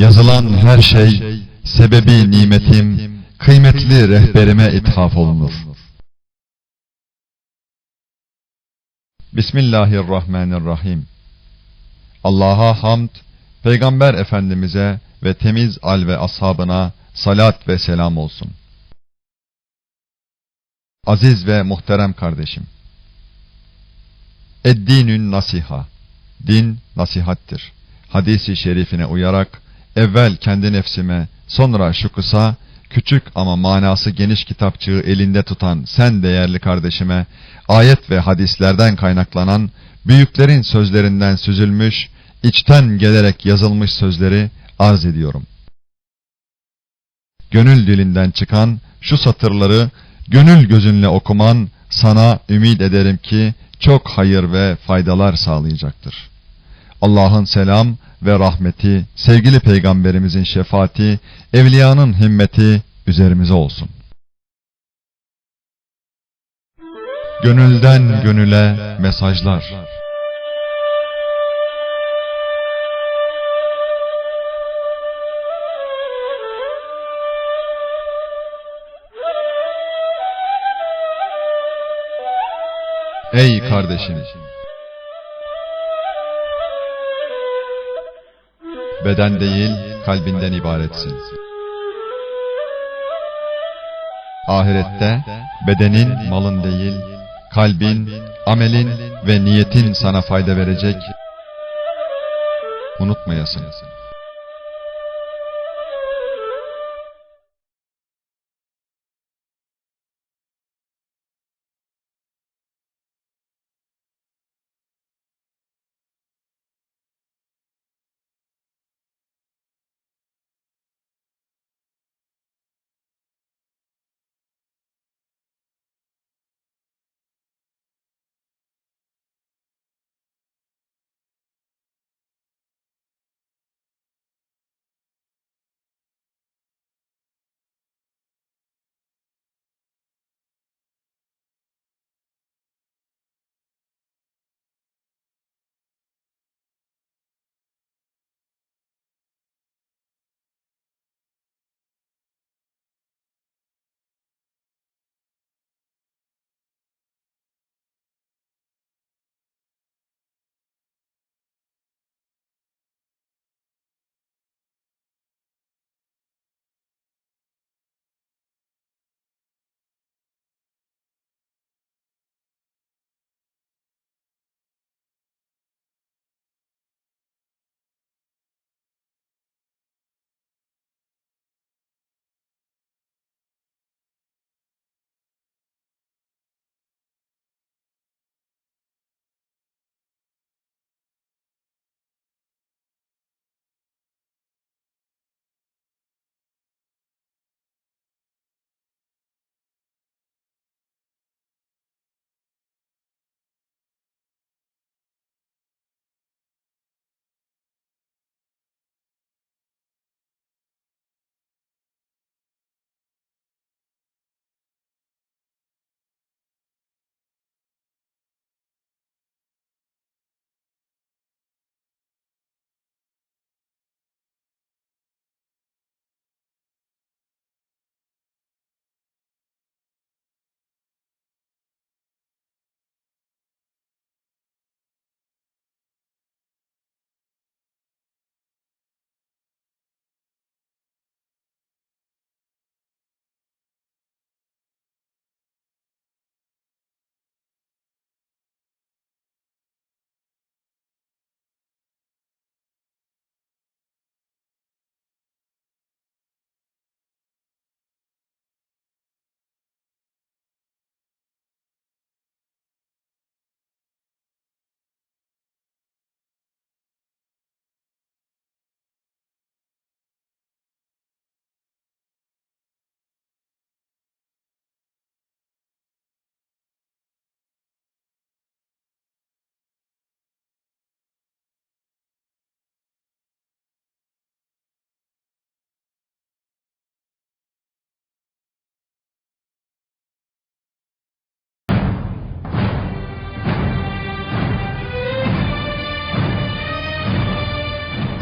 Yazılan her şey, sebebi nimetim, kıymetli rehberime ithaf olunur. Bismillahirrahmanirrahim. Allah'a hamd, Peygamber Efendimiz'e ve temiz al ve ashabına salat ve selam olsun. Aziz ve muhterem kardeşim. Eddinün nasiha. Din nasihattir. Hadisi şerifine uyarak evvel kendi nefsime, sonra şu kısa, küçük ama manası geniş kitapçığı elinde tutan sen değerli kardeşime, ayet ve hadislerden kaynaklanan, büyüklerin sözlerinden süzülmüş, içten gelerek yazılmış sözleri arz ediyorum. Gönül dilinden çıkan şu satırları gönül gözünle okuman sana ümit ederim ki çok hayır ve faydalar sağlayacaktır. Allah'ın selam ve rahmeti, sevgili peygamberimizin şefaati, evliyanın himmeti üzerimize olsun. Gönülden gönüle mesajlar. Ey kardeşim! Beden değil, kalbinden ibaretsin. Ahirette bedenin, malın değil, kalbin, amelin ve niyetin sana fayda verecek. Unutmayasın.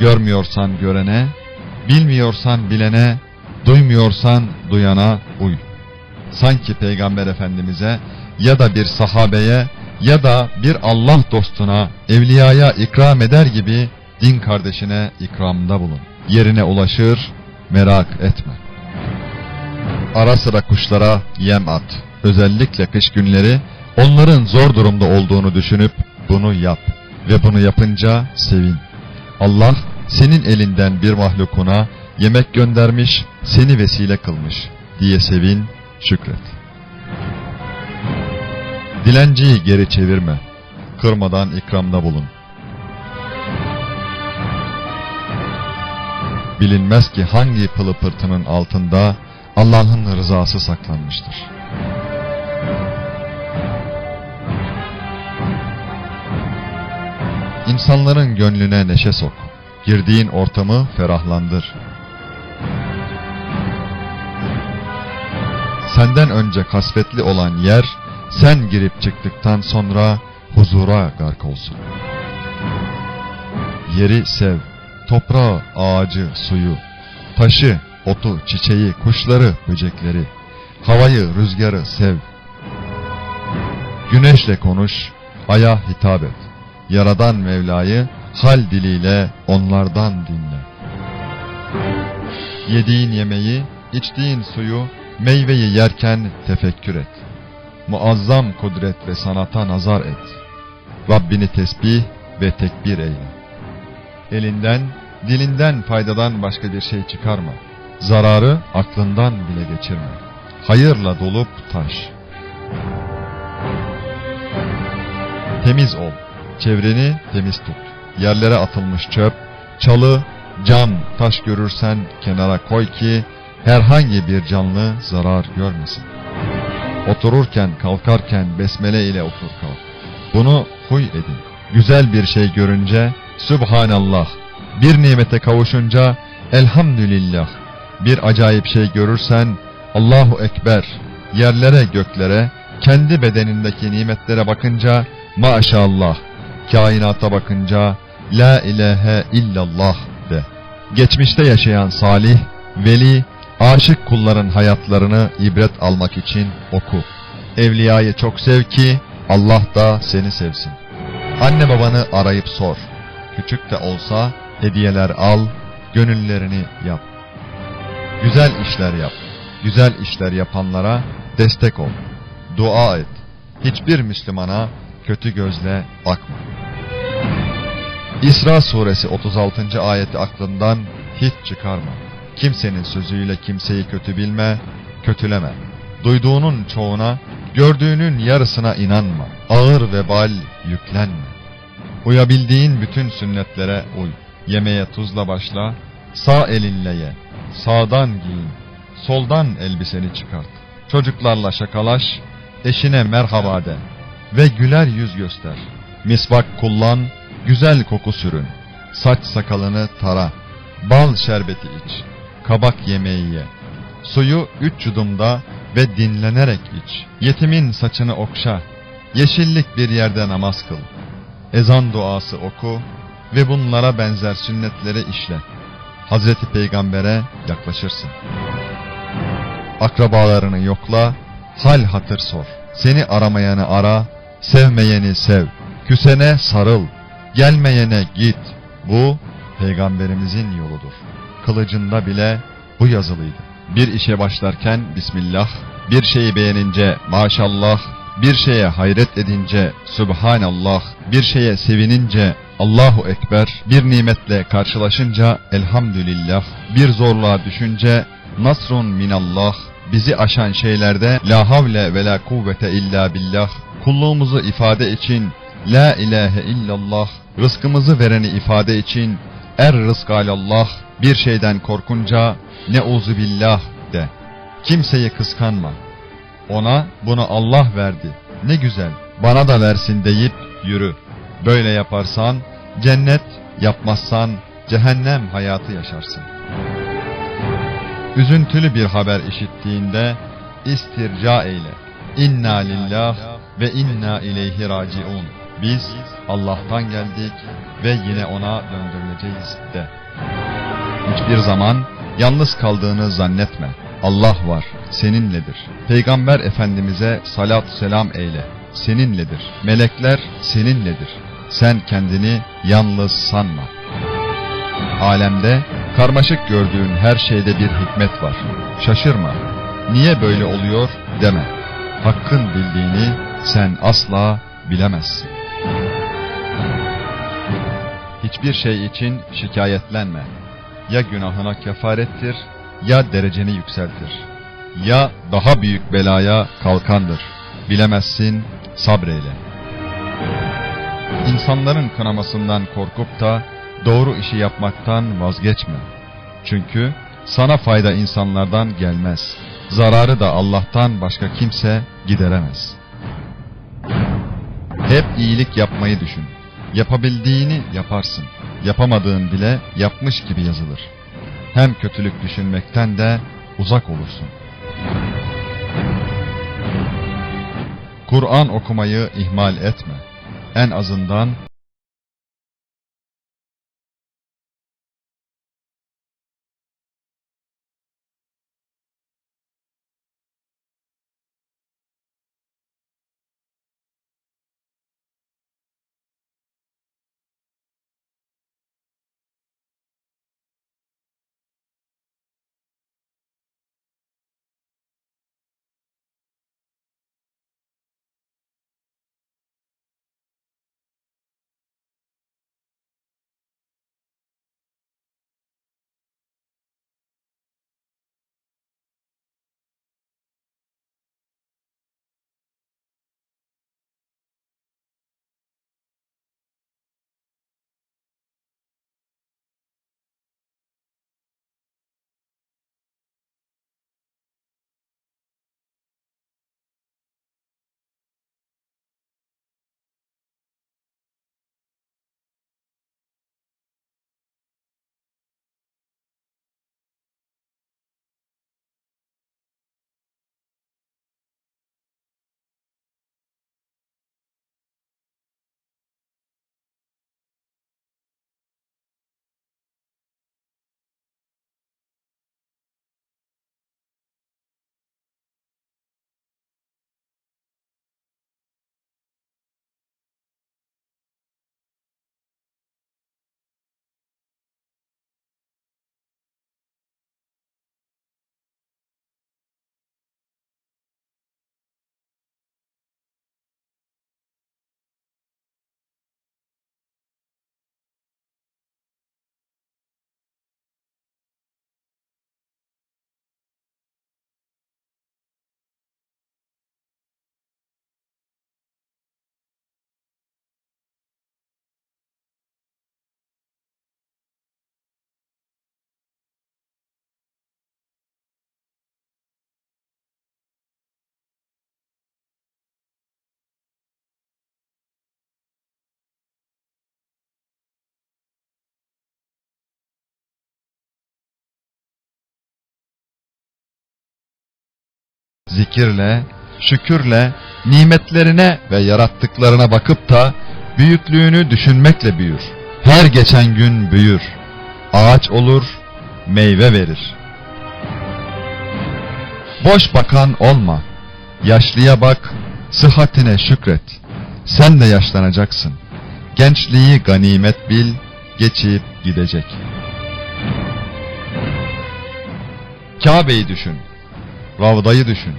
Görmüyorsan görene, Bilmiyorsan bilene, duymuyorsan duyana uy. Sanki Peygamber Efendimiz'e ya da bir sahabeye ya da bir Allah dostuna, evliyaya ikram eder gibi din kardeşine ikramda bulun. Yerine ulaşır, merak etme. Ara sıra kuşlara yem at. Özellikle kış günleri onların zor durumda olduğunu düşünüp bunu yap. Ve bunu yapınca sevin. Allah senin elinden bir mahlukuna yemek göndermiş, seni vesile kılmış diye sevin, şükret. Dilenciyi geri çevirme. Kırmadan ikramda bulun. Bilinmez ki hangi pılı pırtının altında Allah'ın rızası saklanmıştır. İnsanların gönlüne neşe sok. Girdiğin ortamı ferahlandır. Senden önce kasvetli olan yer, sen girip çıktıktan sonra huzura gark olsun. Yeri sev, toprağı, ağacı, suyu, taşı, otu, çiçeği, kuşları, böcekleri, havayı, rüzgarı sev. Güneşle konuş, aya hitap et. Yaradan Mevla'yı hal diliyle onlardan dinle. Yediğin yemeği, içtiğin suyu, meyveyi yerken tefekkür et. Muazzam kudret ve sanata nazar et. Rabbini tesbih ve tekbir eyle. Elinden, dilinden faydadan başka bir şey çıkarma. Zararı aklından bile geçirme. Hayırla dolup taş. Temiz ol. Çevreni temiz tut. Yerlere atılmış çöp, çalı, cam, taş görürsen kenara koy ki herhangi bir canlı zarar görmesin. Otururken, kalkarken besmele ile otur kalk. Bunu huy edin. Güzel bir şey görünce Sübhanallah. Bir nimete kavuşunca Elhamdülillah. Bir acayip şey görürsen Allahu Ekber. Yerlere göklere, kendi bedenindeki nimetlere bakınca Maşallah. Kainata bakınca La ilahe illallah de. Geçmişte yaşayan salih, veli, aşık kulların hayatlarını ibret almak için oku. Evliyayı çok sev ki Allah da seni sevsin. Anne babanı arayıp sor. Küçük de olsa hediyeler al, gönüllerini yap. Güzel işler yap. Güzel işler yapanlara destek ol. Dua et. Hiçbir Müslümana kötü gözle bakma. İsra suresi 36. ayeti aklından hiç çıkarma. Kimsenin sözüyle kimseyi kötü bilme, kötüleme. Duyduğunun çoğuna, gördüğünün yarısına inanma. Ağır vebal yüklenme. Uyabildiğin bütün sünnetlere uy. Yemeğe tuzla başla, sağ elinle ye. Sağdan giyin, soldan elbiseni çıkart. Çocuklarla şakalaş, eşine merhaba de ve güler yüz göster. Misvak kullan, güzel koku sürün. Saç sakalını tara, bal şerbeti iç, kabak yemeği ye. Suyu üç yudumda ve dinlenerek iç. Yetimin saçını okşa, yeşillik bir yerde namaz kıl. Ezan duası oku ve bunlara benzer sünnetleri işle. Hazreti Peygamber'e yaklaşırsın. Akrabalarını yokla, hal hatır sor. Seni aramayanı ara, sevmeyeni sev. Küsene sarıl, gelmeyene git. Bu Peygamberimizin yoludur. Kılıcında bile bu yazılıydı. Bir işe başlarken Bismillah, bir şeyi beğenince maşallah, bir şeye hayret edince Subhanallah, bir şeye sevinince Allahu Ekber, bir nimetle karşılaşınca Elhamdülillah, bir zorluğa düşünce Nasrun minallah, bizi aşan şeylerde La havle ve la kuvvete illa billah, kulluğumuzu ifade için La ilahe illallah, rızkımızı vereni ifade için Er rızkalallah, bir şeyden korkunca Neuzu billah de. Kimseyi kıskanma. Ona bunu Allah verdi. Ne güzel. Bana da versin deyip yürü. Böyle yaparsan cennet, yapmazsan cehennem hayatı yaşarsın. Üzüntülü bir haber işittiğinde istirca eyle. İnna lillah ve inna ileyhi raciun. Biz Allah'tan geldik ve yine ona döndürüleceğiz de. Hiçbir zaman yalnız kaldığını zannetme. Allah var, seninledir. Peygamber Efendimiz'e salat selam eyle, seninledir. Melekler seninledir. Sen kendini yalnız sanma. Alemde karmaşık gördüğün her şeyde bir hikmet var. Şaşırma. Niye böyle oluyor deme. Hakkın bildiğini sen asla bilemezsin. Hiçbir şey için şikayetlenme. Ya günahına kefarettir, ya dereceni yükseltir. Ya daha büyük belaya kalkandır. Bilemezsin, sabreyle. İnsanların kınamasından korkup da doğru işi yapmaktan vazgeçme. Çünkü sana fayda insanlardan gelmez. Zararı da Allah'tan başka kimse gideremez. Hep iyilik yapmayı düşün. Yapabildiğini yaparsın. Yapamadığın bile yapmış gibi yazılır. Hem kötülük düşünmekten de uzak olursun. Kur'an okumayı ihmal etme. En azından zikirle, şükürle, nimetlerine ve yarattıklarına bakıp da büyüklüğünü düşünmekle büyür. Her geçen gün büyür. Ağaç olur, meyve verir. Boş bakan olma. Yaşlıya bak, sıhhatine şükret. Sen de yaşlanacaksın. Gençliği ganimet bil, geçip gidecek. Kabe'yi düşün. Ravdayı düşün.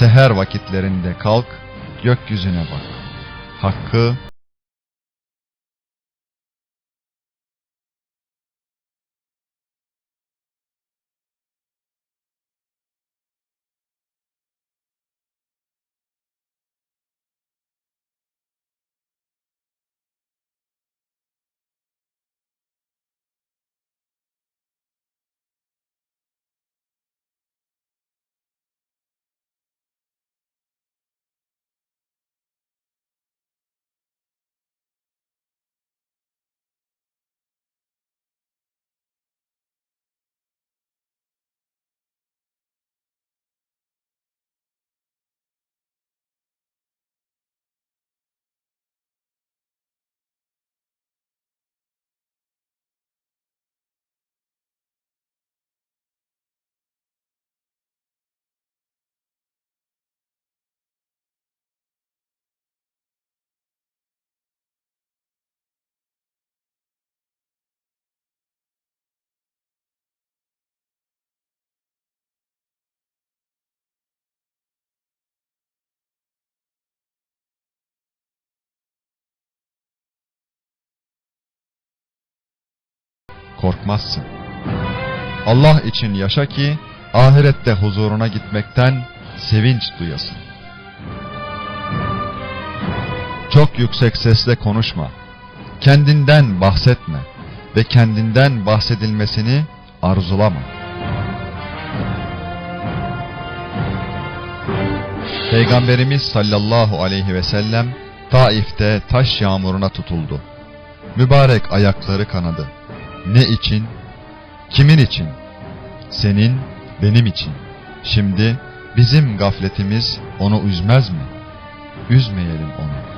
Seher vakitlerinde kalk, gökyüzüne bak. Hakkı korkmazsın. Allah için yaşa ki ahirette huzuruna gitmekten sevinç duyasın. Çok yüksek sesle konuşma. Kendinden bahsetme ve kendinden bahsedilmesini arzulama. Peygamberimiz sallallahu aleyhi ve sellem Taif'te taş yağmuruna tutuldu. Mübarek ayakları kanadı. Ne için? Kimin için? Senin, benim için. Şimdi bizim gafletimiz onu üzmez mi? Üzmeyelim onu.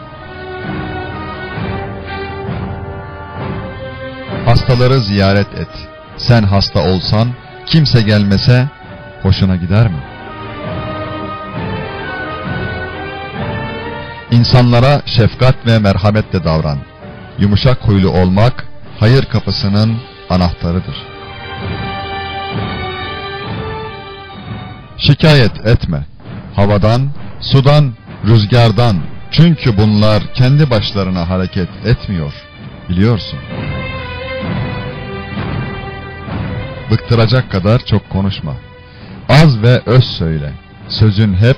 Hastaları ziyaret et. Sen hasta olsan, kimse gelmese hoşuna gider mi? İnsanlara şefkat ve merhametle davran. Yumuşak huylu olmak, hayır kapısının anahtarıdır. Şikayet etme. Havadan, sudan, rüzgardan. Çünkü bunlar kendi başlarına hareket etmiyor. Biliyorsun. Bıktıracak kadar çok konuşma. Az ve öz söyle. Sözün hep